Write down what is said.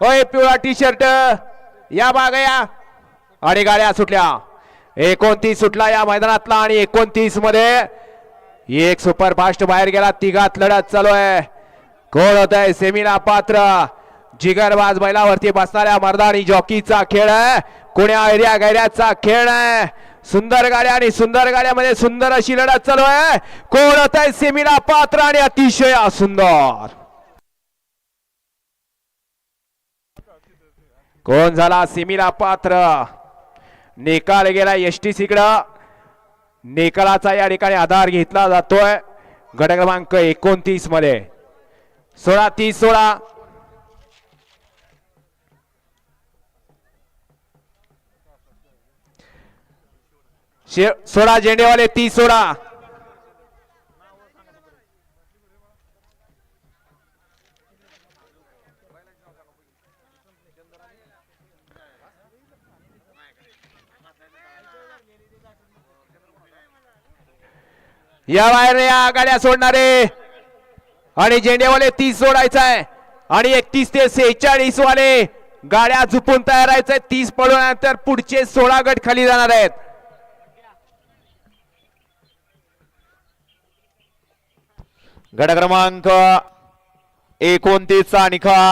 होय पिवळा T shirt या मागे या. आणि गाड्या सुटल्या. एकोणतीस सुटला या मैदानातला आणि एकोणतीसमध्ये एक सुपर फास्ट बाहेर गेला. तिघात लढत चालू आहे. कोण होत आहे सेमीला पात्र. जिगरबाज बैलावरती बसणाऱ्या मर्दानी जॉकीचा खेळ आहे. कुण्या एरिया गैऱ्याचा खेळ आहे. सुंदर गाड्या आणि सुंदर गाड्यामध्ये सुंदर अशी लढत चालू आहे. कोण होत आहे सेमीला पात्र आणि अतिशय सुंदर. कोण झाला सेमीला पात्र. निकाल गेला एस टी सीकडं निकालाचा या ठिकाणी आधार घेतला जातोय. गट क्रमांक एकोणतीसमध्ये. सोळा तीस सोळा. शे- सोळा झेंडेवाले तीस सोळा. या बाहेर या गाड्या सोडणारे. आणि झेंडेवाले तीस सोडायचा आहे आणि एकतीस ते सेहेचाळीस वाले गाड्या झुपून तयार राहायचे तीस पडवल्यानंतर पुढचे सोळा गट खाली जाणार आहेत. गट क्रमांक एकोणतीसचा निकाल.